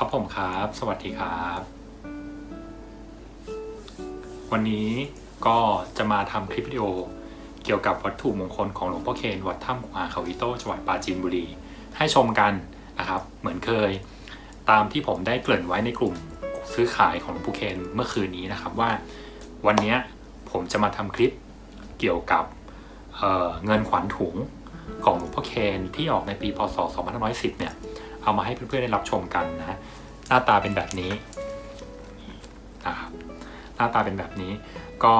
ครับผมครับ สวัสดีครับ วันนี้ก็จะมาทำคลิปวิดีโอเกี่ยวกับวัตถุมงคลของหลวงพ่อเคนวัดถ้ำกุอาเขาอิโต้จังหวัดปราจีนบุรี ให้ชมกันนะครับ เหมือนเคย ตามที่ผมได้เกริ่นไว้ในกลุ่มซื้อขายของหลวงพ่อเคนเมื่อคืนนี้นะครับว่า วันนี้ผมจะมาทำคลิปเกี่ยวกับเเงินขวัญถุงของหลวงพ่อเคนที่ออกในปีพศ 2510 เนี่ย เอามาให้เพื่อนๆได้รับชมกันนะ หน้าตาเป็นแบบนี้นะครับหน้าตาเป็นแบบนี้ ก็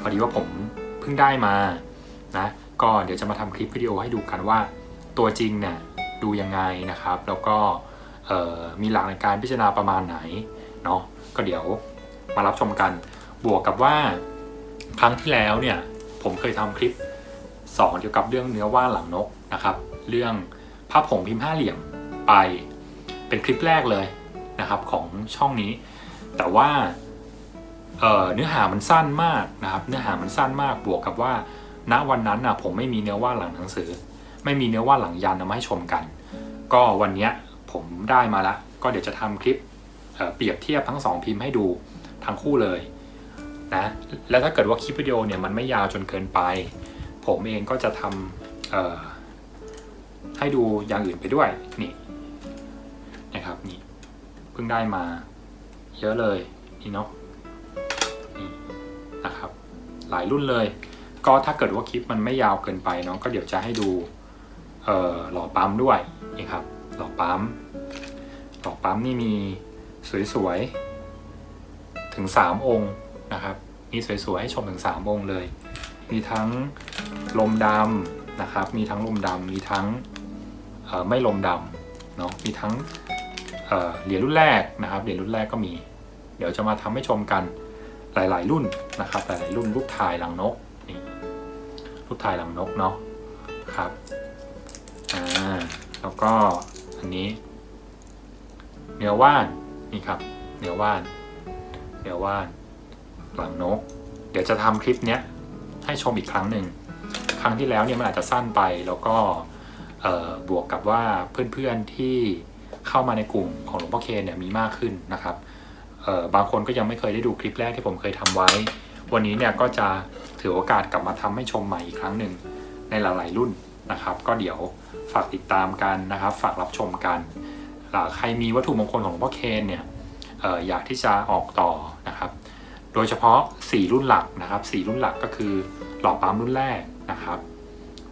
พอดีว่าผมเพิ่งได้มานะก็เดี๋ยวจะมาทำคลิปวิดีโอให้ดูกันว่าตัวจริงเนี่ยดูยังไงนะครับ แล้วก็มีหลักในการพิจารณาประมาณไหนเนาะก็เดี๋ยวมารับชมกันบวกกับว่าครั้งที่แล้วเนี่ยผมเคยทำคลิปสอนเกี่ยวกับเรื่องเนื้อว่านหลังนกนะครับ เรื่องภาพผงพิมพ์ห้าเหลี่ยม ไป เป็นคลิปแรกเลยนะครับของช่องนี้ แต่ว่าเเนื้อหามันสั้นมากนะครับ เนื้อหามันสั้นมากบวกกับว่า ณวันนั้นนะผมไม่มีเนื้อว่าหลังหนังสือ ไม่มีเนื้อว่าหลังยันเอามาให้ชมกัน ก็วันนี้ผมได้มาละ ก็เดี๋ยวจะทำคลิปเเปรียบเทียบทั้งสองพิมพ์ให้ดูทั้งคู่เลยนะแล้วถ้าเกิดว่าคลิปวิดีโอเนี่ยมันไม่ยาวจนเกินไป ผมเองก็จะทำให้ดูอย่างอื่นไปด้วยนี่ นะครับนี่เพิ่งได้มาเยอะเลยนี่เนาะนี่นะครับหลายรุ่นเลย ก็ถ้าเกิดว่าคลิปมันไม่ยาวเกินไปเนาะก็เดี๋ยวจะให้ดูเอ่อหล่อปั๊มด้วยนี่ครับหล่อปั๊มหล่อปั๊มนี่มีสวยๆถึง 3 องค์นะครับมีสวยๆให้ชมถึง 3 องค์เลย มีทั้งลมดำนะครับ มีทั้งลมดำมีทั้งไม่ลมดำเนาะมีทั้ง เหรียญรุ่นแรกนะครับเหรียญรุ่นแรกก็มี เดี๋ยวจะมาทำให้ชมกันหลาย ๆ รุ่นนะครับ หลาย ๆ รุ่นรูปถ่ายหลังนกนี่รูปถ่ายหลังนกเนาะครับอ่าแล้วก็อันนี้เนื้อว่านนี่ครับเนื้อว่านเนื้อว่านหลังนก เดี๋ยวจะทำคลิปเนี้ยให้ชมอีกครั้งหนึ่งครั้งที่แล้วเนี่ยมันอาจจะสั้นไปแล้วก็บวกกับว่าเพื่อนๆที่ เข้ามาในกลุ่มของหลวงพ่อเคนเนี่ยมีมากขึ้นนะครับบางคนก็ยังไม่เคยได้ดูคลิปแรกที่ผมเคยทำไว้ วันนี้เนี่ยก็จะถือโอกาสกลับมาทำให้ชมใหม่อีกครั้งหนึ่งในหลาย ๆ รุ่นนะครับ ก็เดี๋ยวฝากติดตามกันนะครับ ฝากรับชมกันอ่าใครมีวัตถุมงคลของหลวงพ่อเคนเนี่ยออยากที่จะออกต่อนะครับ โดยเฉพาะ 4 รุ่นหลักนะครับ 4 รุ่นหลักก็คือหล่อปั๊มรุ่นแรกนะครับ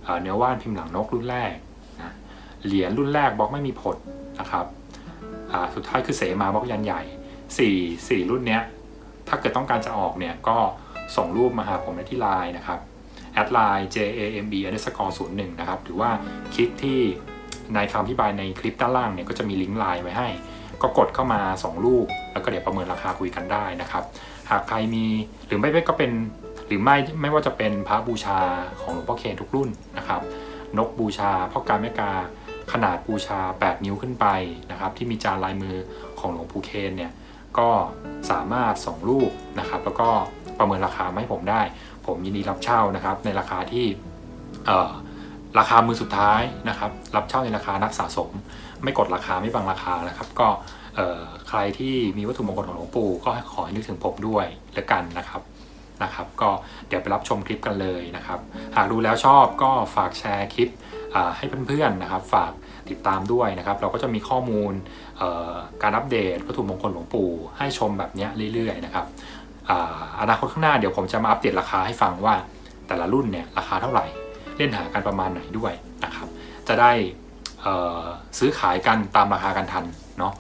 เอ่อเนื้อว่านพิมพ์หลังนกรุ่นแรกนะเหรียญรุ่นแรกบล็อกไม่มีผล นะครับสุดท้ายคือเสมาบล็อกยันใหญ่4 4รุ่นเนี้ยถ้าเกิดต้องการจะออกเนี่ยก็ส่งรูปมาหาผมในที่ไลน์นะครับแอดไลน์ jamb underscore 01นะครับหรือว่าคลิกที่ในคำอธิบายในคลิปด้านล่างเนี่ยก็จะมีลิงก์ไลน์ไว้ให้ ก็กดเข้ามาส่งรูปแล้วก็เดี๋ยวประเมินราคาคุยกันได้นะครับ หากใครมีหรือไม่ก็เป็นหรือไม่ไม่ว่าจะเป็นพระบูชาของหลวงพ่อเคนทุกรุ่นนะครับ นกบูชาพ่อการแม่กา ขนาดบูชา 8 นิ้วขึ้นไปนะครับ ที่มีจานลายมือของหลวงปู่เคนเนี่ยก็สามารถส่งรูปนะครับ แล้วก็ประเมินราคาให้ผมได้ ผมยินดีรับเช่านะครับ ในราคาที่ราคามือสุดท้ายนะครับ รับเช่าในราคานักสะสม ไม่กดราคาไม่บังราคานะครับ ก็ใครที่มีวัตถุมงคลของหลวงปู่ก็ขอให้นึกถึงผมด้วยแล้วกันนะครับนะครับ ก็เดี๋ยวไปรับชมคลิปกันเลยนะครับ หากดูแล้วชอบก็ฝากแชร์คลิป ให้เพื่อนๆนะครับฝากติดตามด้วยนะครับ เราก็จะมีข้อมูลการอัปเดตวัตถุมงคลหลวงปู่ ให้ชมแบบนี้เรื่อยๆนะครับอนาคตข้างหน้าเดี๋ยวผมจะมาอัปเดตราคาให้ฟังว่าแต่ละรุ่นเนี่ยราคาเท่าไหร่ เล่นหากันประมาณไหนด้วยนะครับ จะได้ซื้อขายกันตามราคากันทันเนาะ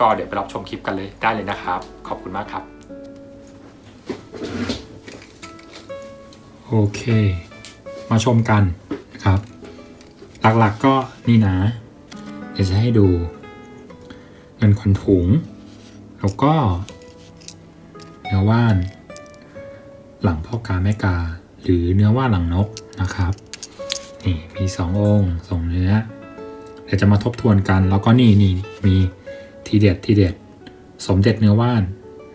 ก็เดี๋ยวไปรับชมคลิปกันเลยได้เลยนะครับ ขอบคุณมากครับ โอเค มาชมกันครับ หลักๆก็นี่นะเดี๋ยวจะให้ดู เงินขวัญถุง แล้วก็เนื้อว่าน หลังพ่อกาแม่กา หรือเนื้อว่านหลังนกนะครับนี่มีสององค์สองเนื้อเดี๋ยวจะมาทบทวนกัน แล้วก็นี่นี่มีทีเด็ดทีเด็ด สมเด็จเนื้อว่าน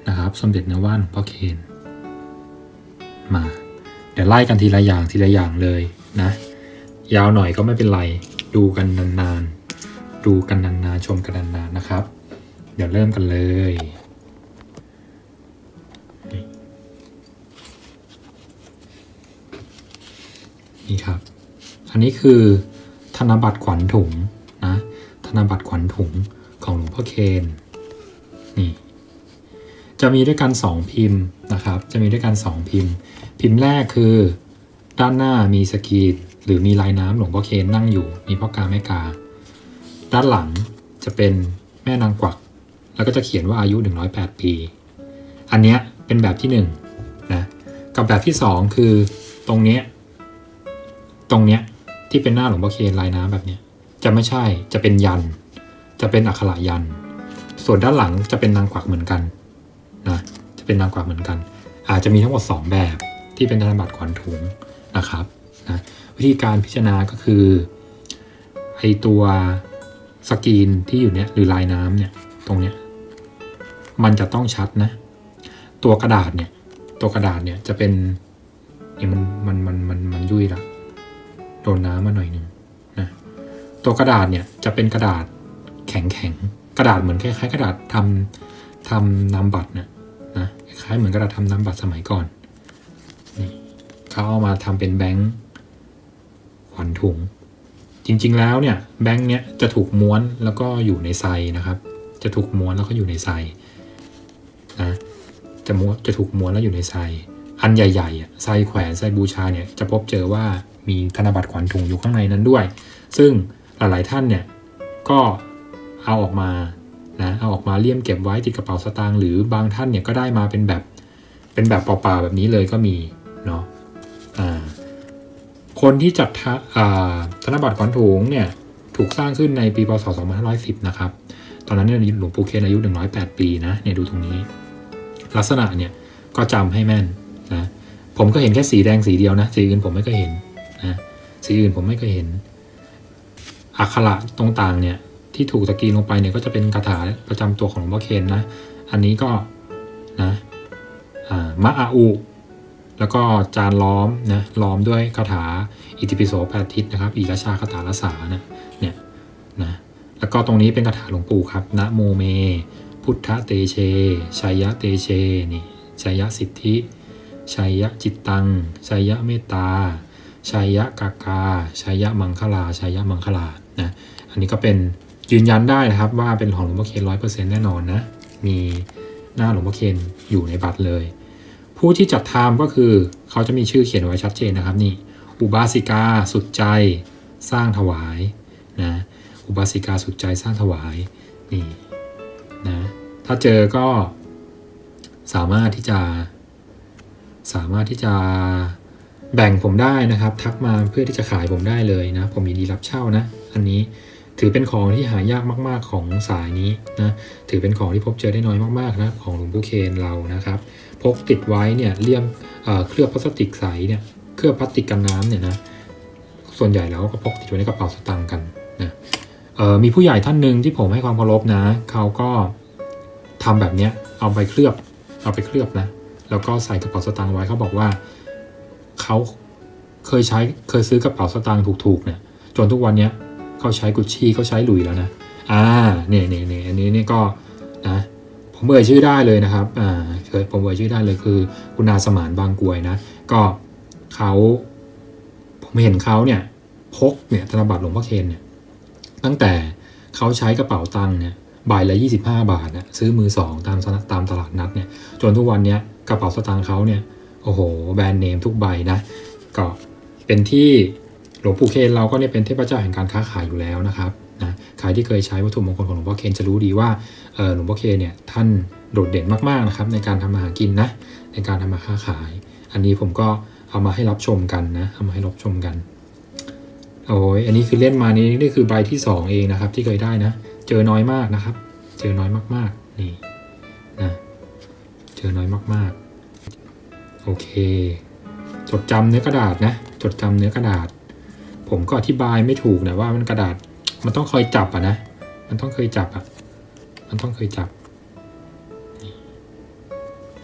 นะครับ สมเด็จเนื้อว่านของพ่อเคนมา เดี๋ยวไล่กันทีละอย่างทีละอย่างเลยนะ ยาวหน่อยก็ไม่เป็นไร ดูกันนานๆ ดูกันนานๆ ชมกันนานๆ นะครับ เดี๋ยวเริ่มกันเลย นี่ครับ อันนี้คือธนบัตรขวัญถุงนะ ธนบัตรขวัญถุงของหลวงพ่อเคนนี่จะมีด้วยกัน 2 พิมพ์นะครับ จะมีด้วยกัน 2 พิมพ์ พิมพ์แรกคือ ด้านหน้ามีสกรีน หรือมีลายน้ำหลวงพ่อเคนนั่งอยู่ มีพ่อกาแม่กา ด้านหลังจะเป็นแม่นางกวัก แล้วก็จะเขียนว่าอายุ 108 ปี อันเนี้ยเป็นแบบที่1นงนะกับแบบที่ 2 คือตรงเนี้ยตรงเนี้ยที่เป็นหน้าหลวงพ่อเคนลายน้ำแบบเนี้ยจะไม่ใช่จะเป็นยัน จะเป็นอักขระยัน ส่วนด้านหลังจะเป็นนางกวักเหมือนกันนะจะเป็นนางกวักเหมือนกัน อาจจะมีทั้งหมด 2 แบบที่เป็นธนบัตรขวัญถุงนะครับ นะวิธีการพิจารณาก็คือไอตัวสกรีนที่อยู่เนี้ยหรือลายน้ำเนี่ยตรงเนี้ยมันจะต้องชัดนะ ตัวกระดาษเนี่ย ตัวกระดาษเนี่ยจะเป็นนี่มันมันมันมันมันยุ่ยละโดนน้ำมาหน่อยหนึ่งนะตัวกระดาษเนี่ยจะเป็นกระดาษแข็งแข็งกระดาษเหมือนคล้ายๆกระดาษทำทำนามบัตรเนี่ยนะคล้ายเหมือนกระดาษทำนามบัตรสมัยก่อนนี่เขาเอามาทำเป็นแบงค์ ขวัญถุง จริงๆแล้วเนี่ยแบงค์เนี้ยจะถูกม้วนแล้วก็อยู่ในไซนะครับ จะถูกม้วนแล้วก็อยู่ในไซนะจะม้วนจะถูกม้วนแล้วอยู่ในไซอันใหญ่ๆอะไซแขวนไซบูชาเนี่ยจะพบเจอว่ามีธนบัตรขวัญถุงอยู่ข้างในนั้นด้วย ซึ่งหลายๆท่านเนี่ยก็เอาออกมานะเอาออกมาเลี่ยมเก็บไว้ติดกระเป๋าสตางค์หรือบางท่านเนี่ยก็ได้มาเป็นแบบเป็นแบบเปล่าๆแบบนี้เลยก็มีเนาะ คนที่จัดท่าธนบัตรขวัญถุงเนี่ยถูกสร้างขึ้นในปีพศ 2510 นะครับ ตอนนั้นเนี่ยหลวงปู่เคนอายุ 108 ปีนะเนี่ยดูตรงนี้ ลักษณะเนี่ยก็จำให้แม่นนะผมก็เห็นแค่สีแดงสีเดียวนะ สีอื่นผมไม่เคยเห็นนะสีอื่นผมไม่เคยเห็น อักขระตรงต่างเนี่ยที่ถูกตะกีลงไปเนี่ยก็จะเป็นคาถาประจำตัวของหลวงพ่อเคนนะ อันนี้ก็นะอ่ามะอาอุ แล้วก็จานล้อมนะล้อมด้วยคาถาอิติปิโสแปดทิศนะครับอีราชาคาถาละสานะเนี่ยนะแล้วก็ตรงนี้เป็นคาถาหลวงปู่ครับนะโมเม พุทธเตเชชัยยะเตเชนี่ชัยยะสิทธิชัยยะจิตตังชัยยะเมตตาชัยยะกากาชัยยะมังคลาชัยยะมังคลานะอันนี้ก็เป็นยืนยันได้นะครับว่าเป็นของหลวงพ่อเคนร้อยเปอร์เซ็นต์แน่นอนนะมีหน้าหลวงพ่อเคนอยู่ในบัตรเลย ผู้ที่จัดทำก็คือเขาจะมีชื่อเขียนไว้ชัดเจนนะครับนี่อุบาสิกาสุดใจสร้างถวายนะอุบาสิกาสุดใจสร้างถวายนี่นะถ้าเจอก็สามารถที่จะ สามารถที่จะแบ่งผมได้นะครับ ทักมาเพื่อที่จะขายผมได้เลยนะ ผมยินดีรับเช่านะ อันนี้ถือเป็นของที่หายากมาก ๆของสายนี้นะ ถือเป็นของที่พบเจอได้น้อยมากๆนะของหลวงปู่เคนเรานะครับพกติดไว้เนี่ยเลี่ยมเคลือบพลาสติกใสเนี่ยเคลือบพลาสติกกันน้ำเนี่ยนะส่วนใหญ่แล้วก็พกติดไว้ในกระเป๋าสตางค์กันนะมีผู้ใหญ่ท่านหนึ่งที่ผมให้ความเคารพนะเขาก็ทำแบบเนี้ยเอาไปเคลือบ เอาไปเคลือบนะ แล้วก็ใส่กระเป๋าสตางค์ไว้เขาบอกว่าเขาเคยใช้เคยซื้อกระเป๋าสตางค์ถูกๆเนี่ยจนทุกวันเนี้ยเขาใช้กุชชี่เขาใช้หลุยแล้วนะอ่าเนี่ยเนี่ยเนี่ยอันนี้เนี่ยก็นะ ผมเอ่ยชื่อได้เลยนะครับอ่าเคยผมเอ่ยชื่อได้เลยคือ คุณนาสมานบางกวยนะ ก็เขาผมเห็นเขาเนี่ยพกเนี่ยธนบัตรหลวงพ่อเคนเนี่ยตั้งแต่เขาใช้กระเป๋าตังค์เนี่ยใบละ25 บาทนะซื้อมือสองตามตามตลาดนัดเนี่ยจนทุกวันเนี้ยกระเป๋าสตางค์เขาเนี่ยโอ้โห แบรนด์เนมทุกใบนะ ก็เป็นที่หลวงปู่เคนเราก็เนี่ยเป็นเทพเจ้าแห่งการค้าขายอยู่แล้วนะครับ นะใครที่เคยใช้วัตถุมงคลของหลวงพ่อเคนจะรู้ดีว่าหลวงพ่อเคนเนี่ยท่านโดดเด่นมากๆนะครับในการทำมาหากินนะในการทำมาค้าขาย อันนี้ผมก็เอามาให้รับชมกันนะเอามาให้รับชมกันโอ้ยอันนี้คือเล่นมานี้นี่คือใบที่สองเองนะครับ ที่เคยได้นะ เจอน้อยมากนะครับ เจอน้อยมากๆนี่นะเจอน้อยมากๆ โอเค จดจำเนื้อกระดาษนะ จดจำเนื้อกระดาษ ผมก็อธิบายไม่ถูกนะว่ามันกระดาษ มันต้องคอยจับอะนะ มันต้องเคยจับอะมันต้องเคยจับ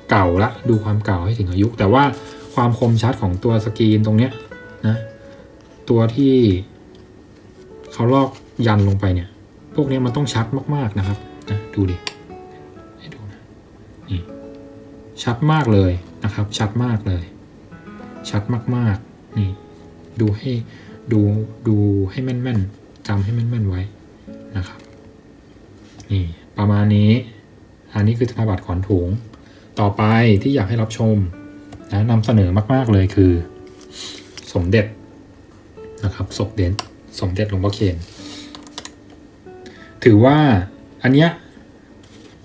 เก่าละ ดูความเก่าให้ถึงอายุ แต่ว่าความคมชัดของตัวสกรีนตรงเนี้ยนะ ตัวที่เขาลอกยันลงไปเนี่ย พวกนี้มันต้องชัดมาก ๆนะครับนะดูดินี่ชัดมากเลยนะครับ ชัดมากเลย ชัดมากๆ นี่ ดูให้ดูดูให้แม่นๆ จำให้แม่นๆไว้นะครับนี่ประมาณนี้ อันนี้คือธนบัตรขอนถุง ต่อไปที่อยากให้รับชมนะนำเสนอมาก ๆ เลยคือ สมเด็จนะครับสมเด็จสมเด็จหลวงพ่อเคนถือว่าอันเนี้ย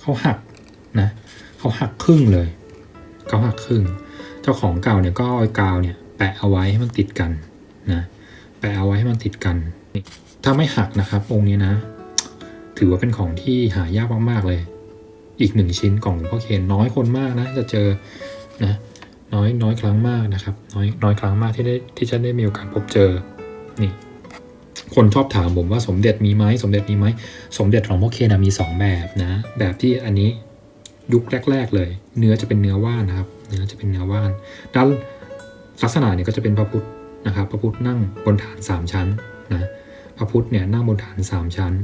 เขาหักนะเขาหักครึ่งเลยเขาหักครึ่ง เจ้าของเก่าเนี่ยก็เอากาวเนี่ยแปะเอาไว้ให้มันติดกันนะแปะเอาไว้ให้มันติดกันนี่ ถ้าไม่หักนะครับ องค์นี้นะ ถือว่าเป็นของที่หายากมากๆเลย อีกหนึ่งชิ้นของหลวงพ่อเคนน้อยคนมากนะ จะเจอนะน้อยน้อยครั้งมากนะครับ น้อยน้อยครั้งมากที่ได้ที่จะได้มีโอกาสพบเจอนี่คนชอบถามผมว่าสมเด็จมีไหมสมเด็จมีไหมสมเด็จหลวงพ่อเคนนะมีสองแบบนะ แบบที่อันนี้ยุคแรก ๆ เลย เนื้อจะเป็นเนื้อว่านนะครับ เนื้อจะเป็นเนื้อว่านด้านลักษณะเนี่ยก็จะเป็นพระพุทธนะครับ พระพุทธนั่งบนฐานสามชั้นนะ พระพุทธเนี่ยนั่งบนฐานสามชั้น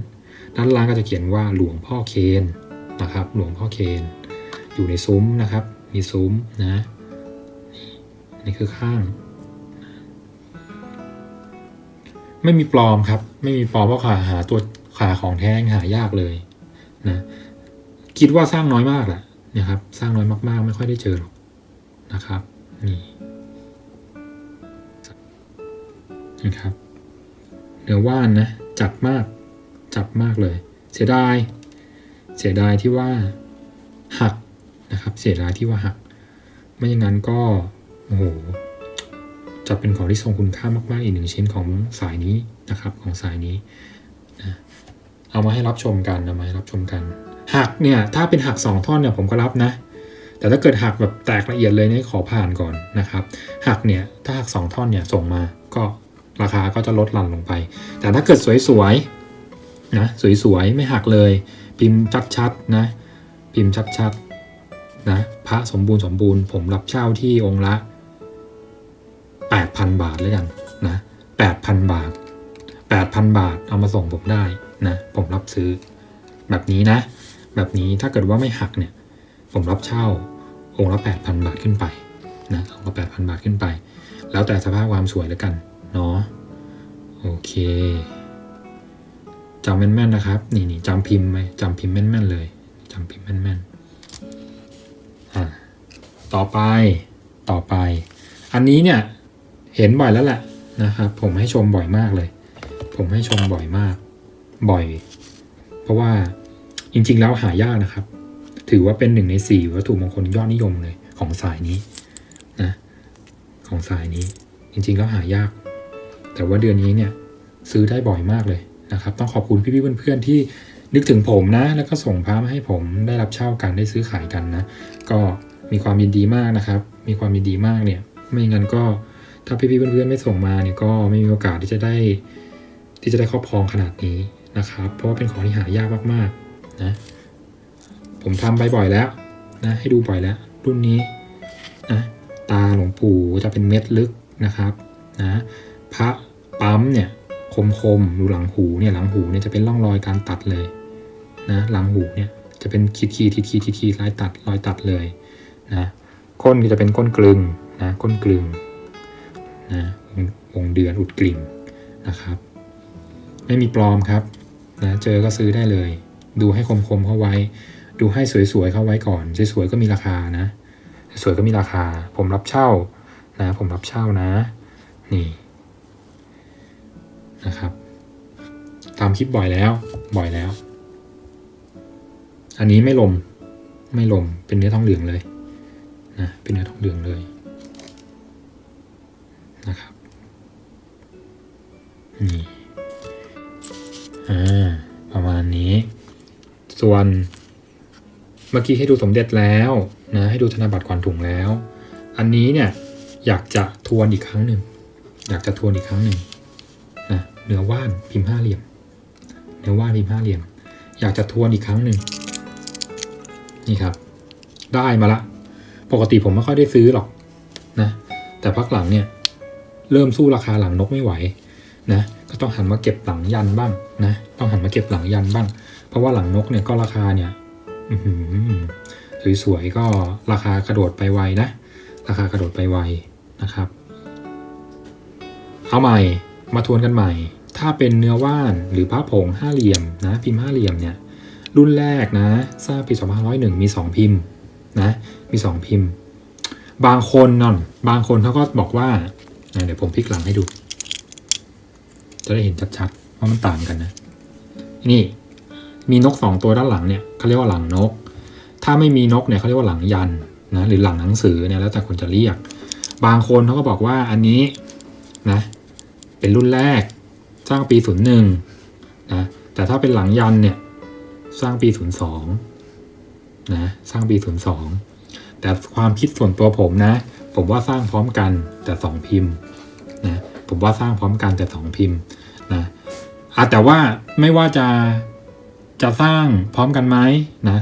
ด้านล่างก็จะเขียนว่าหลวงพ่อเคนนะครับ หลวงพ่อเคนอยู่ในซุ้มนะครับ มีซุ้มนะนี่คือข้าง ไม่มีปลอมครับ ไม่มีปลอมเพราะขาหาตัวขาของแท้หายากเลยนะคิดว่าสร้างน้อยมากแหละนะครับ สร้างน้อยมากๆ ไม่ค่อยได้เจอหรอกนะครับนี่นะครับ เนื้อว่านนะ จัดมาก จัดมากเลย เสียดาย เสียดายที่ว่าหักนะครับ เสียดายที่ว่าหัก ไม่อย่างนั้นก็โอ้โหจะเป็นของที่ทรงคุณค่ามาก ๆ อีกหนึ่งชิ้นของสายนี้นะครับ ของสายนี้นะเอามาให้รับชมกันเอามาให้รับชมกัน หักเนี่ย ถ้าเป็นหักสองท่อนเนี่ยผมก็รับนะ แต่ถ้าเกิดหักแบบแตกละเอียดเลยเนี่ยขอผ่านก่อนนะครับ หักเนี่ย ถ้าหักสองท่อนเนี่ยส่งมาก็ ราคาก็จะลดหลั่นลงไป แต่ถ้าเกิดสวยๆนะสวยๆไม่หักเลย พิมพ์ชัดๆนะพิมพ์ชัดๆนะพระสมบูรณ์สมบูรณ์ผมรับเช่าที่องค์ละ 8,000 บาทเลยกันนะ8,000 บาท 8,000 บาทเอามาส่งผมได้นะผมรับซื้อ แบบนี้นะ แบบนี้ถ้าเกิดว่าไม่หักเนี่ยผมรับเช่าองค์ละ 8,000 บาทขึ้นไปนะองค์ละ8,000 บาทขึ้นไป แล้วแต่สภาพความสวยแล้วกัน เนาะโอเคจำแม่นๆนะครับ นี่นี่จำพิมพ์ไหมจำพิมพ์แม่นๆเลยจำพิมพ์แม่นๆอ่าต่อไปต่อไป อันนี้เนี่ยเห็นบ่อยแล้วแหละนะครับ ผมให้ชมบ่อยมากเลย ผมให้ชมบ่อยมาก บ่อย เพราะว่าจริงๆแล้วหายากนะครับ ถือว่าเป็นหนึ่งในสี่วัตถุมงคลยอดนิยมเลยของสายนี้นะของสายนี้ จริงๆแล้วหายาก แต่ว่าเดือนนี้เนี่ยซื้อได้บ่อยมากเลยนะครับ ต้องขอบคุณพี่ๆเพื่อนๆที่นึกถึงผมนะ แล้วก็ส่งพระมาให้ผมได้รับเช่ากันได้ซื้อขายกันนะ ก็มีความยินดีมากนะครับ มีความยินดีมากเนี่ย ไม่งั้นก็ถ้าพี่ๆเพื่อนๆไม่ส่งมาเนี่ยก็ไม่มีโอกาสที่จะได้ ที่จะได้ครอบครองขนาดนี้นะครับ เพราะว่าเป็นของที่หายากมากๆนะผมทำไปบ่อยแล้วนะให้ดูบ่อยแล้ว รุ่นนี้นะตาหลวงปู่จะเป็นเม็ดลึกนะครับนะ พระปั๊มเนี่ยคมคมๆดูหลังหูเนี่ยหลังหูเนี่ยจะเป็นร่องรอยการตัดเลยนะหลังหูเนี่ยจะเป็นขีดขีดขีดขีดขีดขีดรอยตัดรอยตัดเลยนะก้นก็จะเป็นก้นกลึงนะก้นกลึงนะวงงเดือนอุดกลิ่มนะครับ ไม่มีปลอมครับนะเจอก็ซื้อได้เลย ดูให้คมๆเข้าไว้ ดูให้สวยๆเข้าไว้ก่อนสวยๆก็มีราคานะสวยๆก็มีราคา ผมรับเช่านะ ผมรับเช่านะ นี่ นะครับ ตามคลิปบ่อยแล้ว บ่อยแล้ว อันนี้ไม่ลม ไม่ลม เป็นเนื้อทองเหลืองเลยนะ เป็นเนื้อทองเหลืองเลยนะครับ นี่ อ่า ประมาณนี้ ส่วน เมื่อกี้ให้ดูสมเด็จแล้วนะ ให้ดูธนบัตรขวัญถุงแล้ว อันนี้เนี่ย อยากจะทวนอีกครั้งหนึ่ง อยากจะทวนอีกครั้งหนึ่ง เนื้อว่านพิมพ์ห้าเหลี่ยม เนื้อว่านพิมพ์ห้าเหลี่ยม อยากจะทวนอีกครั้งหนึ่งนี่ครับ ได้มาละ ปกติผมไม่ค่อยได้ซื้อหรอกนะ แต่พักหลังเนี่ย เริ่มสู้ราคาหลังนกไม่ไหวนะ ก็ต้องหันมาเก็บหลังยันบ้างนะ ต้องหันมาเก็บหลังยันบ้าง เพราะว่าหลังนกเนี่ยก็ราคาเนี่ยสวยๆก็ราคากระโดดไปไวนะ ราคากระโดดไปไวนะครับ เอาใหม่ มาทวนกันใหม่ ถ้าเป็นเนื้อว่านหรือผ้าผงห้าเหลี่ยมนะพิมพ์ห้าเหลี่ยมเนี่ยรุ่นแรกนะสร้างปี2501 มี 2 พิมพ์นะมี 2 พิมพ์ บางคนนอนบางคนเขาก็บอกว่าอะเดี๋ยวผมพลิกหลังให้ดู จะได้เห็นชัดๆว่ามันต่างกันนะ นี่มีนกสองตัวด้านหลังเนี่ยเขาเรียกว่าหลังนก ถ้าไม่มีนกเนี่ยเขาเรียกว่าหลังยันนะหรือหลังหนังสือเนี่ยแล้วแต่คนจะเรียก บางคนเขาก็บอกว่าอันนี้นะ เป็นรุ่นแรก สร้างปี 01นะแต่ถ้าเป็นหลังยันเนี่ยสร้างปี 02นะสร้างปี 02 แต่ความคิดส่วนตัวผมนะ ผมว่าสร้างพร้อมกันแต่2พิมพ์นะผมว่าสร้างพร้อมกันแต่2พิมพ์นะอะแต่ว่าไม่ว่าจะจะสร้างพร้อมกันไหมนะ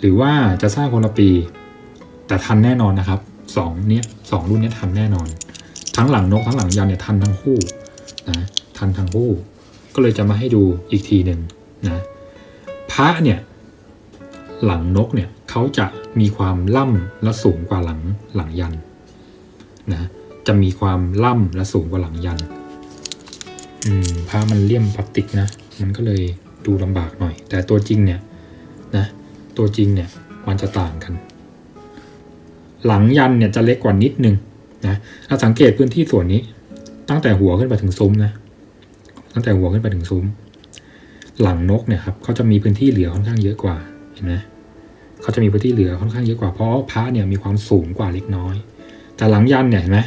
หรือว่าจะสร้างคนละปี แต่ทันแน่นอนนะครับสองเนี้ยสองรุ่นนี้ทันแน่นอน ทั้งหลังนกทั้งหลังยันเนี่ยทันทั้งคู่นะทันทั้งคู่ ก็เลยจะมาให้ดูอีกทีหนึ่งนะพระเนี่ยหลังนกเนี่ยเขาจะมีความล่ำและสูงกว่าหลังหลังยันนะจะมีความล่ำและสูงกว่าหลังยันอืมพระมันเลี่ยมพลาสติกนะมันก็เลยดูลำบากหน่อย แต่ตัวจริงเนี่ยนะตัวจริงเนี่ยมันจะต่างกัน หลังยันเนี่ยจะเล็กกว่านิดนึง นะถ้าสังเกตพื้นที่ส่วนนี้ ตั้งแต่หัวขึ้นไปถึงซุ้มนะ ตั้งแต่หัวขึ้นไปถึงซุ้ม หลังนกเนี่ยครับเขาจะมีพื้นที่เหลือค่อนข้างเยอะกว่าเห็นไหมเขาจะมีพื้นที่เหลือค่อนข้างเยอะกว่าเพราะพระเนี่ยมีความสูงกว่าเล็กน้อย แต่หลังยันเนี่ยเห็นไหม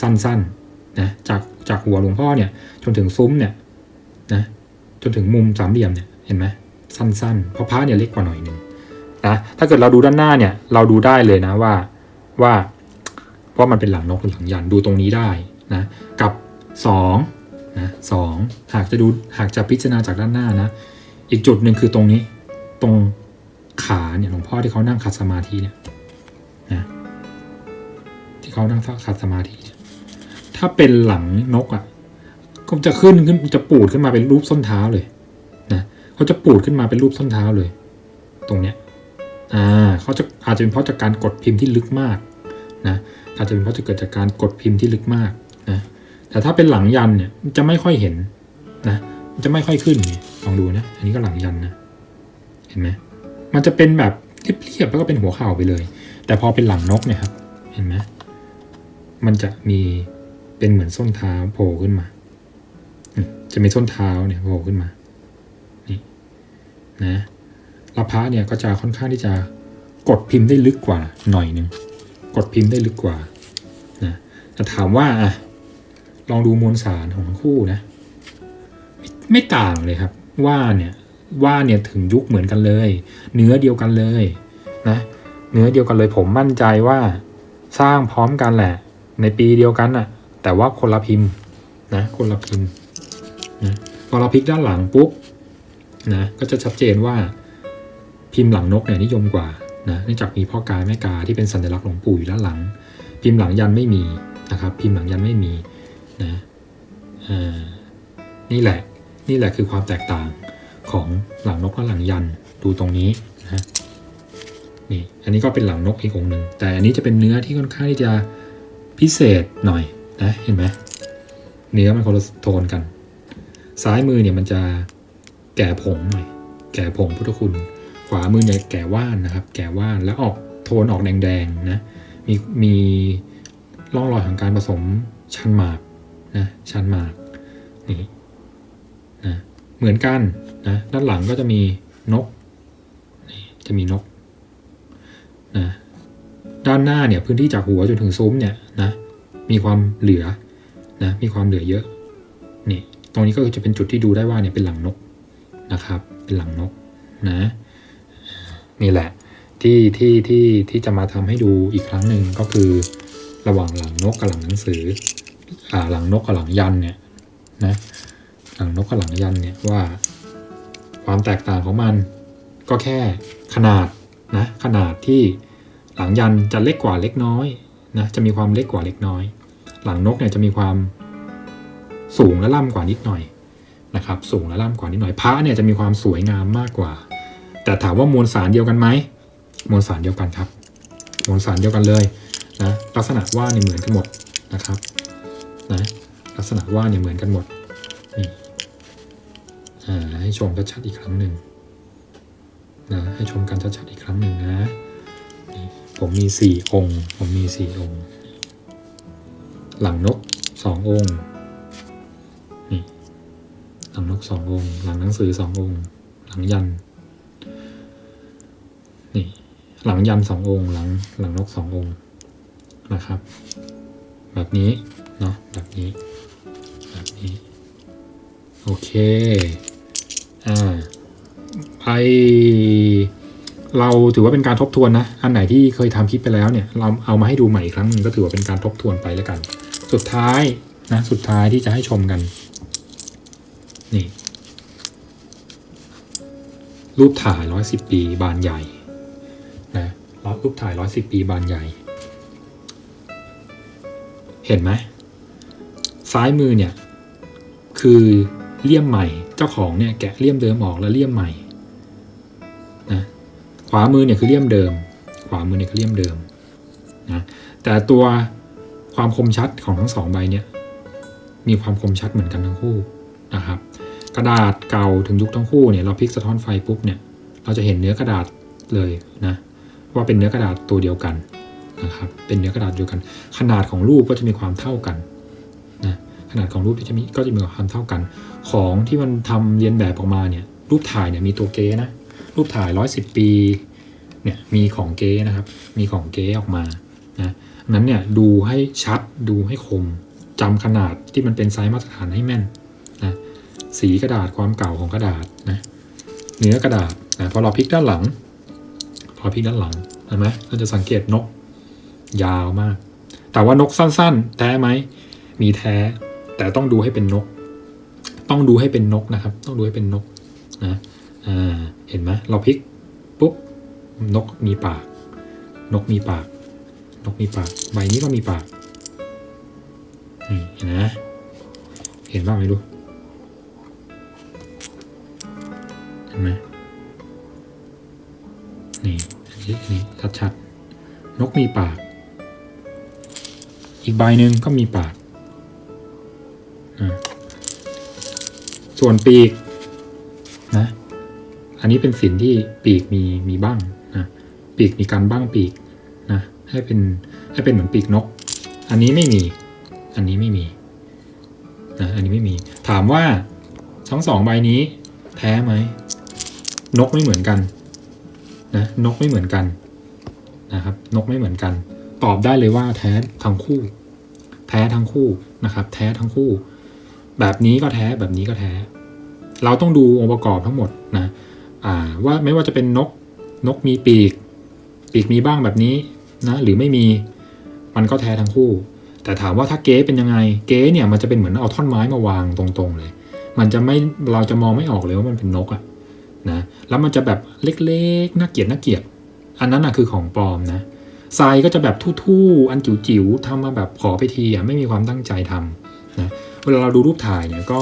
สั้นๆนะจากจากหัวหลวงพ่อเนี่ย จนถึงซุ้มเนี่ยนะจนถึงมุมสามเหลี่ยมเนี่ยเห็นไหมสั้นๆ เพราะพระเนี่ยเล็กกว่าหน่อยนึงนะถ้าเกิดเราดูด้านหน้าเนี่ยเราดูได้เลยนะว่าว่า ว่ามันเป็นหลังนกหรือหลังยันดูตรงนี้ได้นะกับสองนะสองหากจะดูหากจะพิจารณาจากด้านหน้านะอีกจุดหนึ่งคือตรงนี้ตรงขาเนี่ยหลวงพ่อที่เขานั่งขัดสมาธิเนี่ยนะที่เขานั่งขัดสมาธิถ้าเป็นหลังนกอะก็จะขึ้นขึ้นจะปูดขึ้นมาเป็นรูปส้นเท้าเลยนะเขาจะปูดขึ้นมาเป็นรูปส้นเท้าเลย ตรงเนี้ยอ่าเขาจะอาจจะเป็นเพราะจากการกดพิมพ์ที่ลึกมากนะ อาจจะเป็นเพราะจะเกิดจากการกดพิมพ์ที่ลึกมากนะแต่ถ้าเป็นหลังยันเนี่ยจะไม่ค่อยเห็นนะมันจะไม่ค่อยขึ้นลองดูนะ อันนี้ก็หลังยันนะเห็นไหมมันจะเป็นแบบเรียบๆแล้วก็เป็นหัวเข่าไปเลย แต่พอเป็นหลังนกเนี่ยครับ เห็นไหมมันจะมีเป็นเหมือนส้นเท้าโผล่ขึ้นมาจะมีส้นเท้าเนี่ยโผล่ขึ้นมานี่นะล้วพะเนี่ยก็จะค่อนข้างที่จะกดพิมพ์ได้ลึกกว่าหน่อยหนึ่ง กดพิมพ์ได้ลึกกว่านะแต่ถามว่าอะลองดูมวลสารของทั้งคู่นะไม่ไม่ต่างเลยครับ ว่าเนี่ยว่าเนี่ยถึงยุคเหมือนกันเลย เนื้อเดียวกันเลยนะเนื้อเดียวกันเลยผมมั่นใจว่าสร้างพร้อมกันแหละ ในปีเดียวกันน่ะ แต่ว่าคนละพิมพ์นะคนละพิมพ์นะพอเราพลิกด้านหลังปุ๊บนะก็จะชัดเจนว่าพิมพ์หลังนกเนี่ยนิยมกว่า นะเนื่องจากมีพ่อกาแม่กาที่เป็นสัญลักษณ์หลวงปู่อยู่ด้านหลัง พิมพ์หลังยันไม่มีนะครับ พิมพ์หลังยันไม่มีนะนี่แหละนี่แหละคือความแตกต่างของหลังนกและหลังยันดูตรงนี้นะนี่อันนี้ก็เป็นหลังนกอีกองหนึ่งแต่อันนี้จะเป็นเนื้อที่ค่อนข้างที่จะพิเศษหน่อยนะเห็นไหมเนื้อมันคนละโทนกัน ซ้ายมือเนี่ยมันจะแก่ผงหน่อย แก่ผงพุทธคุณ ขวามือเนี่ยแก่ว่านนะครับ แก่ว่านแล้วออกโทนออกแดงๆนะมีมีร่องรอยของการผสมชันหมากนะชันหมากนี่นะเหมือนกันนะด้านหลังก็จะมีนกนี่จะมีนกนะด้านหน้าเนี่ยพื้นที่จากหัวจนถึงซุ้มเนี่ยนะมีความเหลือนะมีความเหลือเยอะนี่ตรงนี้ก็จะเป็นจุดที่ดูได้ว่าเนี่ยเป็นหลังนกนะครับ เป็นหลังนกนะ นี่แหละ ที่ที่ที่ที่จะมาทำให้ดูอีกครั้งหนึ่งก็คือระหว่างหลังนกกับหลังหนังสืออ่าหลังนกกับหลังยันเนี่ยนะหลังนกกับหลังยันเนี่ยว่า ความแตกต่างของมันก็แค่ขนาดนะขนาดที่หลังยันจะเล็กกว่าเล็กน้อยนะจะมีความเล็กกว่าเล็กน้อย หลังนกเนี่ยจะมีความสูงและล่ำกว่านิดหน่อยนะครับสูงและล่ำกว่านิดหน่อยพระเนี่ยจะมีความสวยงามมากกว่า แต่ถามว่ามวลสารเดียวกันไหมมวลสารเดียวกันครับ มวลสารเดียวกันเลยนะลักษณะว่าเนี่ยเหมือนกันหมดนะครับนะลักษณะว่าเนี่ยเหมือนกันหมดนี่อ่าให้ชมชัดๆอีกครั้งหนึ่งนะให้ชมกันชัดๆอีกครั้งหนึ่งนะนผมมีสี่องค์ ผมมีสี่องค์ หลังนกสององค์นี่หลังนกสององค์ หลังหนังสือสององค์ หลังยัน นี่หลังยันสององค์หลังหลังนกสององค์นะครับ แบบนี้เนาะแบบนี้ แบบนี้ โอเค อ่าไอเราถือว่าเป็นการทบทวนนะ อันไหนที่เคยทำคลิปไปแล้วเนี่ย เราเอามาให้ดูใหม่อีกครั้งหนึ่งก็ถือว่าเป็นการทบทวนไปแล้วกัน สุดท้ายนะ สุดท้ายที่จะให้ชมกัน นี่ รูปถ่ายร้อยสิบปีบานใหญ่ นะรูปถ่ายร้อยสิบปีบานใหญ่ เห็นไหมซ้ายมือเนี่ย คือเลี่ยมใหม่เจ้าของเนี่ยแกะเลี่ยมเดิมออกแล้วเลี่ยมใหม่นะขวามือเนี่ยคือเลี่ยมเดิม ขวามือเนี่ยคือเลี่ยมเดิมนะแต่ตัวความคมชัดของทั้งสองใบเนี่ยมีความคมชัดเหมือนกันทั้งคู่นะครับกระดาษเก่าถึงยุคทั้งคู่เนี่ยเราพลิกสะท้อนไฟปุ๊บเนี่ยเราจะเห็นเนื้อกระดาษเลยนะ ว่าเป็นเนื้อกระดาษตัวเดียวกันนะครับเป็นเนื้อกระดาษเดียวกัน ขนาดของรูปก็จะมีความเท่ากันนะขนาดของรูปที่จะมีก็จะมีความเท่ากัน ของที่มันทำเรียนแบบออกมาเนี่ยรูปถ่ายเนี่ยมีตัวเก๊นะรูปถ่ายร้อยสิบปีเนี่ยมีของเก๊นะครับมีของเก๊ออกมานะนั้นเนี่ยดูให้ชัดดูให้คมจำขนาดที่มันเป็นไซส์มาตรฐานให้แม่นนะสีกระดาษความเก่าของกระดาษนะเนื้อกระดาษนะพอเราพลิกด้านหลัง พอพลิกด้านหลังเห็นไหมเราจะสังเกตนก ยาวมาก แต่ว่านกสั้น ๆ แท้ไหม มีแท้ แต่ต้องดูให้เป็นนก ต้องดูให้เป็นนกนะครับ ต้องดูให้เป็นนกนะอ่าเห็นไหมเราพลิกปุ๊บนกมีปาก นกมีปาก นกมีปาก ใบนี้ก็มีปากนี่เห็นไหมเห็นบ้างไหมดูเห็นไหม นี่นนี้อันนี้ชัดๆนกมีปาก อีกใบหนึ่งก็มีปาก ส่วนปีกนะ อันนี้เป็นสินที่ปีกมีมีบ้างนะปีกมีการบ้างปีกนะให้เป็นให้เป็นเหมือนปีกนก อันนี้ไม่มี อันนี้ไม่มีนะอันนี้ไม่มี ถามว่าทั้งสองใบนี้แท้ไหม นกไม่เหมือนกัน นะนกไม่เหมือนกันนะครับ นกไม่เหมือนกัน ตอบได้เลยว่าแท้ทั้งคู่ แท้ทั้งคู่นะครับ แท้ทั้งคู่ แบบนี้ก็แท้แบบนี้ก็แท้ เราต้องดูองค์ประกอบทั้งหมดนะว่าไม่ว่าจะเป็นนกนกมีปีก ปีกมีบ้างแบบนี้นะหรือไม่มีมันก็แท้ทั้งคู่ แต่ถามว่าถ้าเก๊เป็นยังไง เก๊เนี่ยมันจะเป็นเหมือนเอาท่อนไม้มาวางตรงๆเลย มันจะไม่เราจะมองไม่ออกเลยว่ามันเป็นนกอะ นะแล้วมันจะแบบเล็กๆน่าเกลียดน่าเกลียด อันนั้นนะคือของปลอมนะทรายก็จะแบบทู่ๆอันจิ๋วๆทำมาแบบขอไปทีอะไม่มีความตั้งใจทำนะเวลาเราดูรูปถ่ายเนี่ยก็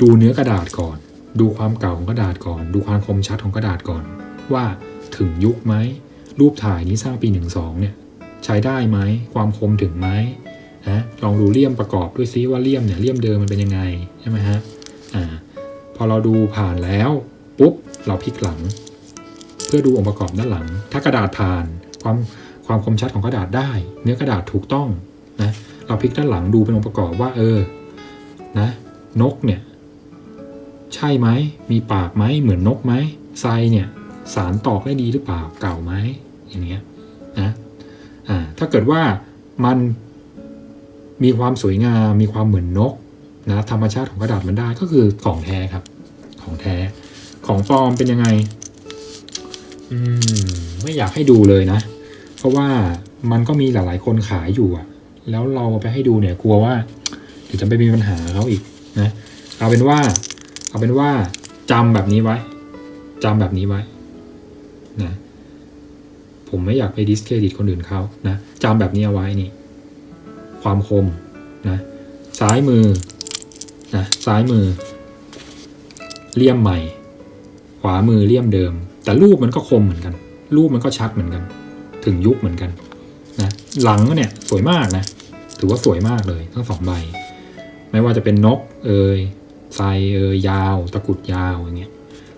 ดูเนื้อกระดาษก่อน ดูความเก่าของกระดาษก่อน ดูความคมชัดของกระดาษก่อน ว่าถึงยุคไหมรูปถ่ายนี้สร้างปี12เนี่ยใช้ได้ไหมความคมถึงไหมนะลองดูเลี่ยมประกอบด้วยซิว่าเลี่ยมเนี่ยเลี่ยมเดิมมันเป็นยังไงใช่ไหมฮะอ่าพอเราดูผ่านแล้ว ปุ๊บเราพลิกหลัง เพื่อดูองค์ประกอบด้านหลัง ถ้ากระดาษผ่านความความคมชัดของกระดาษได้ เนื้อกระดาษถูกต้องนะเราพลิกด้านหลังดูเป็นองค์ประกอบว่า เออนะนกเนี่ยใช่ไหมมีปากไหมเหมือนนกไหมไซเนี่ยสารตอกได้ดีหรือเปล่าเก่าไหมอย่างเงี้ยนะอ่าถ้าเกิดว่ามันมีความสวยงามมีความเหมือนนกนะธรรมชาติของกระดาษมันได้ก็คือของแท้ครับของแท้ ของปลอมเป็นยังไง อืม ไม่อยากให้ดูเลยนะ เพราะว่ามันก็มีหลายๆคนขายอยู่อะแล้วเราไปให้ดูเนี่ยกลัวว่าเดี๋ยวจะไปมีปัญหาเขาอีกนะ เอาเป็นว่า เอาเป็นว่าจำแบบนี้ไว้จำแบบนี้ไว้ นะ ผมไม่อยากไปดิสเครดิตคนอื่นเขานะจำแบบนี้เอาไว้นี่ ความคมนะซ้ายมือนะซ้ายมือ เลี่ยมใหม่ ขวามือเลี่ยมเดิม แต่รูปมันก็คมเหมือนกัน รูปมันก็ชัดเหมือนกัน ถึงยุคเหมือนกันนะหลังเนี่ยสวยมากนะ ถือว่าสวยมากเลยทั้งสองใบ ไม่ว่าจะเป็นนกเอยไซเอยยาว ตะกุดยาวอย่างเงี้ย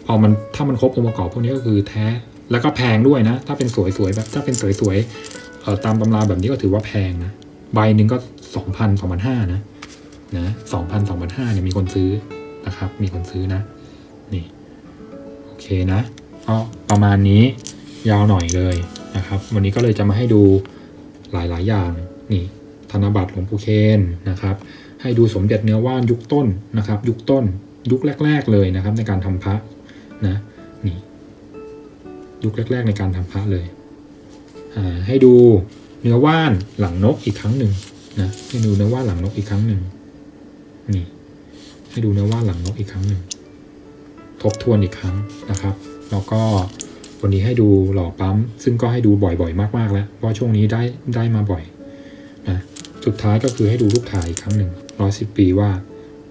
พอมันถ้ามันครบองค์ประกอบพวกนี้ก็คือแท้แล้วก็แพงด้วยนะ ถ้าเป็นสวยๆแบบ ถ้าเป็นสวยๆเอ่อตามตำราแบบนี้ก็ถือว่าแพงนะใบหนึ่งก็สองพันสองพันห้านะนะสองพันสองพันห้าเนี่ยมีคนซื้อนะครับ มีคนซื้อนะ นี่ เคนะก็ประมาณนี้ยาวหน่อยเลยนะครับ วันนี้ก็เลยจะมาให้ดูหลายๆ อย่างนี่ธนบัตรหลวงปู่เคนนะครับ ให้ดูสมเด็จเนื้อว่านยุคต้นนะครับ ยุคต้นยุคแรก ๆ เลยนะครับ ในการทำพระนะนี่ยุคแรก ๆ ในการทำพระเลยให้ดูเนื้อว่านหลังนกอีกครั้งหนึ่งนะให้ดูเนื้อว่านหลังนกอีกครั้งหนึ่งนี่ให้ดูเนื้อว่านหลังนกอีกครั้งหนึ่ง ทบทวนอีกครั้งนะครับแล้วก็วันนี้ให้ดูหล่อปั๊ม ซึ่งก็ให้ดูบ่อยๆ มากๆ แล้วเพราะช่วงนี้ได้ได้มาบ่อยนะสุดท้ายก็คือให้ดูรูปถ่ายอีกครั้งหนึ่งร้อยสิบปีว่า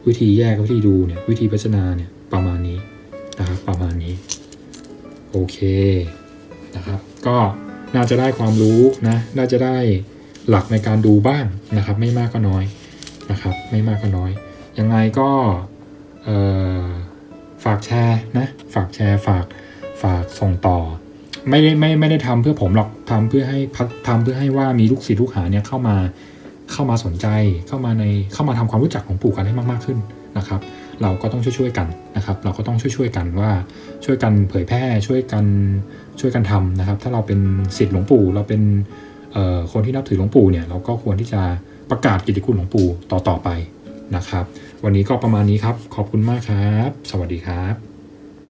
วิธีแยกวิธีดูเนี่ยวิธีพิจารณาเนี่ยประมาณนี้นะครับประมาณนี้โอเคนะครับก็น่าจะได้ความรู้นะน่าจะได้หลักในการดูบ้างนะครับ ไม่มากก็น้อยนะครับ ไม่มากก็น้อย ยังไงก็เอ่อ ฝากแชร์นะฝากแชร์ฝากฝากส่งต่อ ไม่ได้ไม่ไม่ได้ทำเพื่อผมหรอกทำเพื่อให้พัฒทำเพื่อให้ว่ามีลูกศิษย์ลูกหาเนี่ยเข้ามาเข้ามาสนใจเข้ามาในเข้ามาทำความรู้จักของปู่กันให้มากๆขึ้นนะครับ เราก็ต้องช่วยๆกันนะครับ เราก็ต้องช่วยๆกันว่าช่วยกันเผยแพร่ช่วยกันช่วยกันทำนะครับ ถ้าเราเป็นศิษย์หลวงปู่ เราเป็นคนที่นับถือหลวงปู่เนี่ยเราก็ควรที่จะประกาศกิตติคุณหลวงปู่ต่อๆไปนะครับ วันนี้ก็ประมาณนี้ครับ ขอบคุณมากครับ สวัสดีครับ